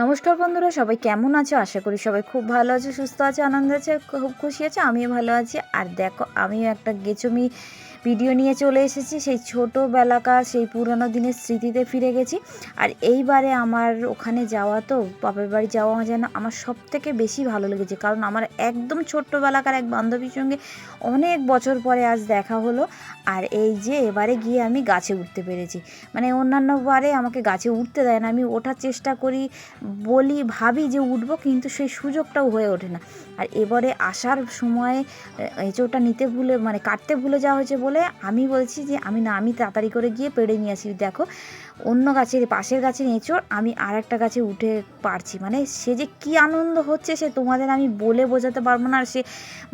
নমস্কার বন্ধুরা, সবাই কেমন আছো? আশা করি সবাই খুব ভালো আছে, সুস্থ আছে, আনন্দ আছে, খুব খুশি আছে, আমিও ভালো আছি। আর দেখো, আমিও একটা গেছমি ভিডিও নিয়ে চলে এসেছি। সেই ছোটোবেলাকার, সেই পুরনো দিনের স্মৃতিতে ফিরে গেছি। আর এইবারে আমার ওখানে যাওয়া তো, বাপের বাড়ি যাওয়া যেন আমার সব থেকে বেশি ভালো লেগেছে। কারণ আমার একদম ছোট্টবেলাকার এক বান্ধবীর সঙ্গে অনেক বছর পরে আজ দেখা হলো। আর এই যে এবারে গিয়ে আমি গাছে উঠতে পেরেছি। মানে অন্যান্য বারে আমাকে গাছে উঠতে দেয় না। আমি ওঠার চেষ্টা করি, বলি, ভাবি যে উঠবো, কিন্তু সেই সুযোগটাও হয়ে ওঠে না। আর এবারে আসার সময় এঁচোড়টা নিতে ভুলে মানে কাটতে ভুলে যাওয়া হয়েছে বলে আমি বলছি যে, আমি না, আমি তাড়াতাড়ি করে গিয়ে পেড়ে নিয়ে আসি। দেখো, অন্য গাছের পাশের গাছের এঁচোড় আমি আর একটা গাছে উঠে পারছি। মানে সে যে কী আনন্দ হচ্ছে সে তোমাদের আমি বলে বোঝাতে পারব না, আর সে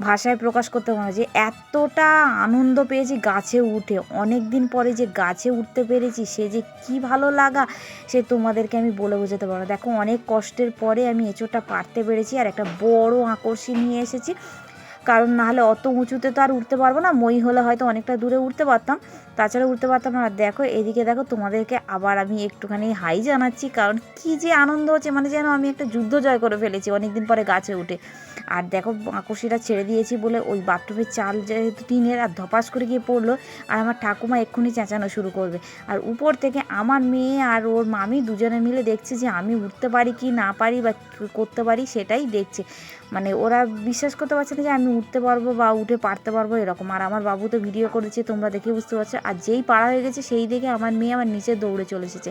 ভাষায় প্রকাশ করতে পারব না। যে এতটা আনন্দ পেয়েছি গাছে উঠে। অনেক দিন পরে যে গাছে উঠতে পেরেছি, সে যে কী ভালো লাগা, সে তোমাদেরকে আমি বলে বোঝাতে পারব দেখো, অনেক কষ্টের পরে আমি এঁচোড়টা পারতে পেরেছি, আর একটা বড় আকর্ষি নিয়ে এসেছি। কারণ নাহলে অত উঁচুতে তো আর উঠতে পারব না। মই হলে হয়তো অনেকটা দূরে উঠতে পারতাম। তাছাড়া উঠতে পারতাম না। দেখো, এদিকে দেখো, তোমাদেরকে আবার আমি একটুখানি হাই জানাচ্ছি, কারণ কি যে আনন্দ হচ্ছে মানে যেন আমি একটা যুদ্ধ জয় করে ফেলেছি অনেকদিন পরে গাছে উঠে। আর দেখো আকর্ষিটা ছেড়ে দিয়েছি বলে ওই বাথরুমের চাল যেহেতু টিনের আর ধপাস করে গিয়ে পড়ল, আর আমার ঠাকুমা এক্ষুনি চেঁচানো শুরু করবে। আর উপর থেকে আমার মেয়ে আর ওর মামি দুজনে মিলে দেখছে যে আমি উঠতে পারি কি না পারি বা করতে পারি সেটাই দেখছে। মানে ওরা বিশ্বাস করতে পারছে না যে আমি উঠতে পারব বা উঠে পারতে পারব এরকম। আর আমার বাবু তো ভিডিও করেছে, তোমরা দেখে বুঝতে পারছ। আর যেই পাড়া হয়ে গেছে, সেই দেখে আমার মেয়ে আমার নিচে দৌড়ে চলে এসেছে।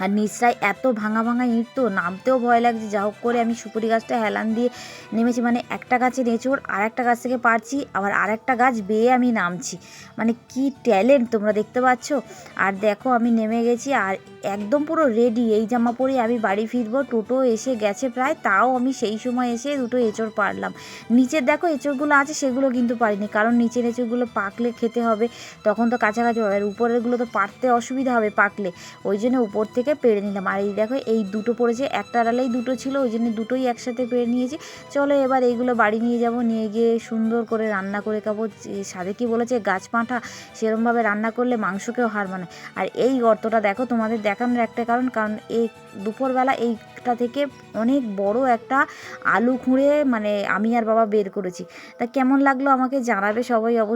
আর নিচটায় এত ভাঙা ভাঙা ইঁট তো নামতেও ভয় লাগছে। যা হোক করে আমি সুপুরি গাছটা হেলান দিয়ে নেমেছি। মানে একটা গাছের এঁচড় আর একটা গাছ থেকে পারছি, আবার আর একটা গাছ বেয়ে আমি নামছি। মানে কি ট্যালেন্ট তোমরা দেখতে পাচ্ছ? আর দেখো আমি নেমে গেছি আর একদম পুরো রেডি এই জামা পরে আমি বাড়ি ফিরবো। টোটো এসে গেছে প্রায়, তাও আমি সেই সময় এসে দুটো এঁচড় পারলাম। নিচের দেখো এঁচড়গুলো আছে, সেগুলো কিন্তু পারিনি। কারণ নিচের এঁচড়গুলো পাকলে খেতে হবে। তখন তো কাছাকাছি হবে। আর উপরেরগুলো তো পারতে অসুবিধা হবে পাকলে। ওই জন্য উপর থেকে পেরে নিলাম। আর এই দেখো, এই দুটো পড়েছে, একটা আড়ালেই দুটো ছিল, ওই জন্য দুটোই একসাথে পেরে নিয়েছি। চলো এবার এইগুলো বাড়ি নিয়ে যাব, নিয়ে গিয়ে সুন্দর করে রান্না করে খাব। সাদে কি বলেছে, গাছ পাঁঠা সেরমভাবে রান্না করলে মাংসকেও হার মানে। আর এই গর্তটা দেখো, তোমাদের দেখানোর একটা কারণ কারণ এই দুপুরবেলা এইটা থেকে অনেক বড় একটা আলু খুঁড়ে মানে আমি আর বাবা বের করেছি। তা কেমন লাগল আমাকে জানাবে সবাই অবশ্যই।